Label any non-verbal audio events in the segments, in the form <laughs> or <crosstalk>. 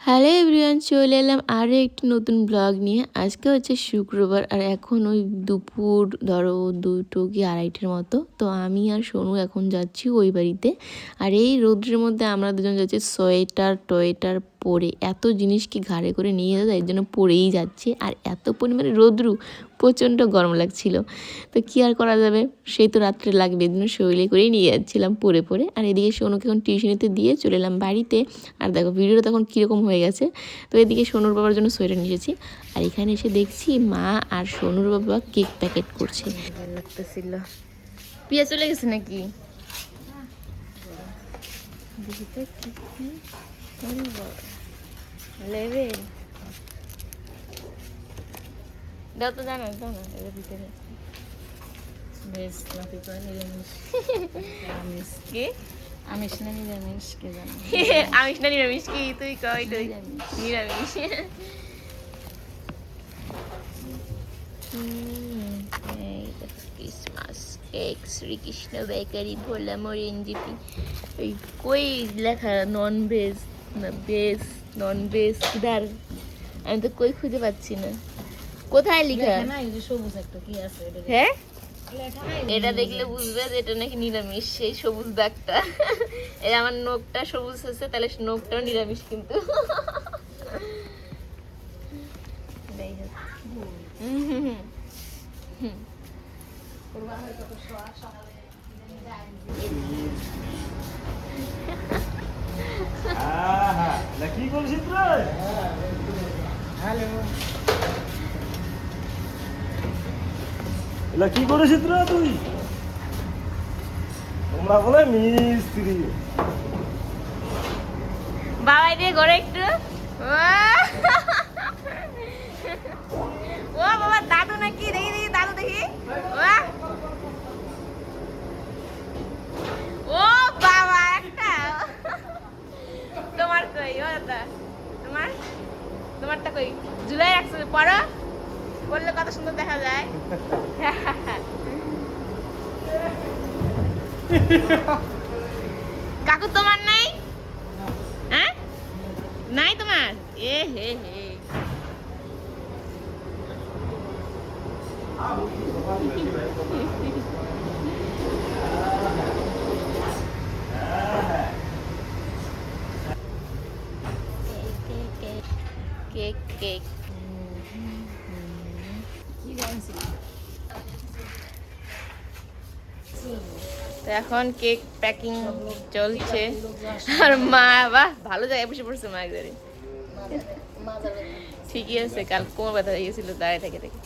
Hello everyone, চলে এলাম আরও একটি নতুন ব্লগ নিয়ে। আজকে হচ্ছে শুক্রবার আর এখন ওই দুপুর, ধরো দুটো কি আড়াইটের মতো। তো আমি আর সোনু এখন যাচ্ছি ওই বাড়িতে। আর এই রোদ্রের মধ্যে আমরা দুজন যাচ্ছি সোয়েটার, টোয়েটার পরে এত জিনিস কি ঘাড়ে করে নিয়ে যাচ্ছে এর জন্য পরেই যাচ্ছে। আর এত পরিমাণে রোদ্রু প্রচণ্ড গরম লাগছিল। তো কী আর করা যাবে? সেই তো রাত্রে লাগবে। এর জন্য শরীরে করেই নিয়ে যাচ্ছিলাম পরে পরে আর এদিকে সোনুকে এখন টিউশনিতে দিয়ে চলে এলাম বাড়িতে। আর দেখো ভিডিওটা তখন কীরকম হয়ে গেছে। তো এদিকে সোনুর বাবার জন্য সোয়েটার নিয়ে এসেছি। আর এখানে এসে দেখছি মা আর সোনুর বাবা কেক প্যাকেট করছে। লাগতেছিল। পিয়া চলে গেছে নাকি? দেখি তো লেভেল দাও তো জানা দাও না এর ভিতরে বেশ নিরামিষ আমিষ কি আমিষ না নিরামিষ কে জানে আমিষ না নিরামিষ কি তুই কই তুই নিরামিষ। Christmas cake Shrikrishna bakery Bhola মরিঞ্জিপি ওই কই লেখা non veg veg non veg কিদার আমি তো কই খুঁজে পাচ্ছি না। কোথায় লেখা? হ্যাঁ? এটা দেখলে বুঝবে যে এটা নাকি নিরামিষ সেই সবুজ দাগটা। <laughs> এই আমার নখটা সবুজ আছে তাহলে নখটাও নিরামিষ কিন্তু। হুম, হুম, হুম। আহা, লা কি করছিস রে হ্যালো কি করেছিস রে তুই? তোমরা বলে মিস্ত্রি। বাবাই দিয়ে ঘরে একটু। ও। বাবা, দাদু নাকি? দেখি দেখি, দাদু দেখি। ও। বাবা, একটা। তোমার কই? ও দাদা তোমার? তোমারটা কই? ঝুলাই রাখছো পড়ো পড়লে কত সুন্দর দেখা যায়। কাকু তোমার নাই? হ্যাঁ? নাই তোমার? এ হে হে। কেক কেক এখন কেক প্যাকিং চলছে। আর মা, বাহ, ভালো জায়গায় বসে পড়ছে মা একবারে। ঠিকই আছে, কাল কোমর ব্যথা হয়ে গেছিল দাঁড়িয়ে থেকে থেকে।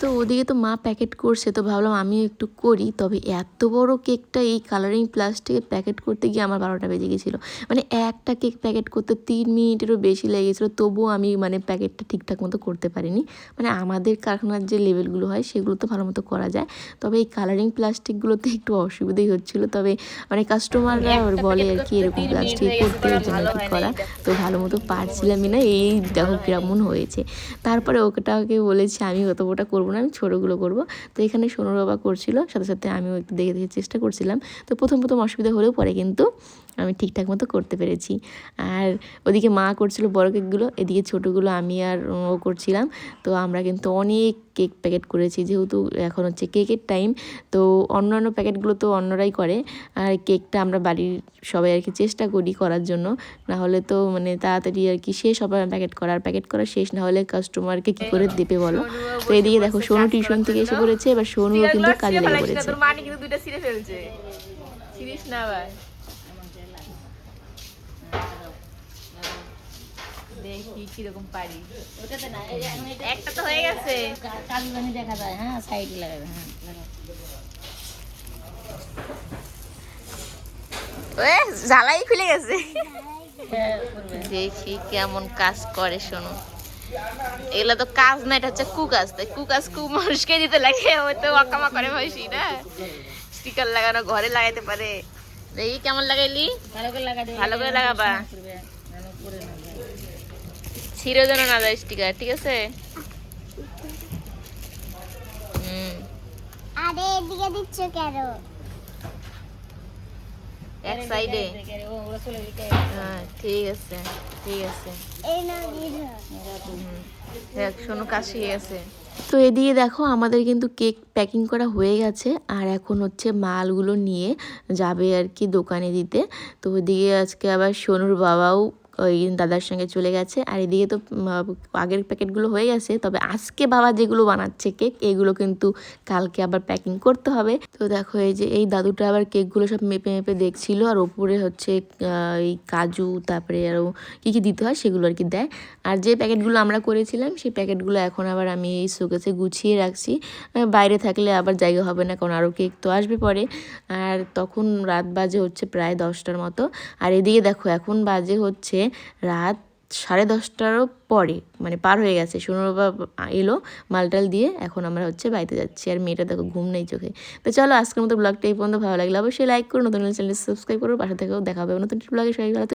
তো ওদিকে তো মা প্যাকেট করছে তো ভাবলাম আমিও একটু করি। তবে এত বড় কেকটা এই কালারিং প্লাস্টিকে প্যাকেট করতে গিয়ে আমার বারোটা বেজে গেছিল। মানে একটা কেক প্যাকেট করতে তিন মিনিটেরও বেশি লেগেছিলো তবুও আমি মানে প্যাকেটটা ঠিকঠাক মতো করতে পারিনি। মানে আমাদের কারখানার যে লেভেলগুলো হয় সেগুলো তো ভালো মতো করা যায়। তবে এই কালারিং প্লাস্টিকগুলোতে একটু অসুবিধাই হচ্ছিল তবে মানে কাস্টমাররা বলে আর কি এরকম প্লাস্টিক করতে এর জন্য কি করা তো ভালো মতো পারছিলামই না এই দেখো কিরমন হয়েছে। তারপরে ওটাকে বলেছি আমি অত ওটা করব না, আমি ছোটোগুলো করব। তো এখানে সোনুর বাবা করছিল, সাথে সাথে আমিও একটু দেখে দেখে চেষ্টা করছিলাম। তো প্রথম প্রথম অসুবিধা হলেও পরে কিন্তু আমি ঠিকঠাক মতো করতে পেরেছি। আর ওদিকে মা করছিল বড় কেকগুলো, এদিকে ছোটোগুলো আমি আর ও করছিলাম। তো আমরা কিন্তু অনেক কেক প্যাকেট করেছি, যেহেতু এখন হচ্ছে কেকের টাইম, তো অন্যান্য প্যাকেটগুলো তো অন্যরাই করে। আর কেকটা আমরা বাড়ির সবাই আর কি চেষ্টা করি করার জন্য। না হলে তো মানে তাড়াতাড়ি আর কি শেষ হবে প্যাকেট করার। প্যাকেট করা শেষ না হলে কাস্টমারকে কি করে দেবে বলো? তো এদিকে দেখো সোনু টিউশন থেকে এসে পড়েছে, এবার সোনুও কিন্তু কাজে লেগে পড়েছে। না ভাই দেখি কীরকম পারি। ওটাতে না এই যে এখন এটা একটা তো হয়ে গেছে। কা- দেখা যায় হ্যাঁ সাইডে লাগাবে হ্যাঁ খুলে গেছে। হ্যাঁ, দেখি কেমন কাজ করে শোনো। এগুলো তো কাজ না এটা হচ্ছে কুকাজ। তাই কুকাজ কু মানুষকে দিতে লাগে ওই তো অকামা করে ভাইসি না? স্টিকার লাগানো ঘরে লাগাইতে পারে। দেখি কেমন লাগাইলি? ভালো করে লাগা ভালো করে লাগাবা। করবে যেন পড়ে না যায়। ছিঁড়ে যেন না যায় স্টিকার ঠিক আছে? আরে এদিকে দিচ্ছ কেন? এক সাইডে হ্যাঁ ঠিক আছে ঠিক আছে। দেখ শোনো কাজ শিখে গেছে। তো এদিকে দেখো আমাদের কিন্তু কেক প্যাকিং করা হয়ে গেছে আর এখন হচ্ছে মালগুলো নিয়ে যাবে আর কি দোকানে দিতে। তো ওইদিকে আজকে আবার সোনুর বাবাও ওই দাদার সঙ্গে চলে গেছে। আর এদিকে তো আগের প্যাকেটগুলো হয়ে গেছে। তবে আজকে বাবা যেগুলো বানাচ্ছে কেক, এগুলো কিন্তু কালকে আবার প্যাকিং করতে হবে। তো দেখো, এই যে, এই দাদুটা আবার কেকগুলো সব মেপে মেপে দেখছিল। আর ওপরে হচ্ছে এই কাজু, তারপরে আরও কী কী দিতে হয় সেগুলো আর কি দেয়। আর যে প্যাকেটগুলো আমরা করেছিলাম, সেই প্যাকেটগুলো এখন আবার আমি এই শোকেসে গুছিয়ে রাখছি। বাইরে থাকলে আবার জায়গা হবে না, কারণ আরও কেক তো আসবে পরে। আর তখন রাত বাজে হচ্ছে প্রায় দশটার মতো। আর এদিকে দেখো, এখন বাজে হচ্ছে রাত সাড়ে দশটারও পরে মানে পার হয়ে গেছে। সোনুর বাবা এলো, মালটাল দিয়ে এখন আমরা হচ্ছে বাড়িতে যাচ্ছি। আর মেয়েটা দেখো ঘুম নেই চোখে। তো চলো আজকের মতো ব্লগটা এই পর্যন্ত। ভালো লাগলে অবশ্যই লাইক করো। নতুন চ্যানেল সাবস্ক্রাইব করো। পাশে থেকেও দেখা হবে। নতুন ব্লগে সবাই ভালো।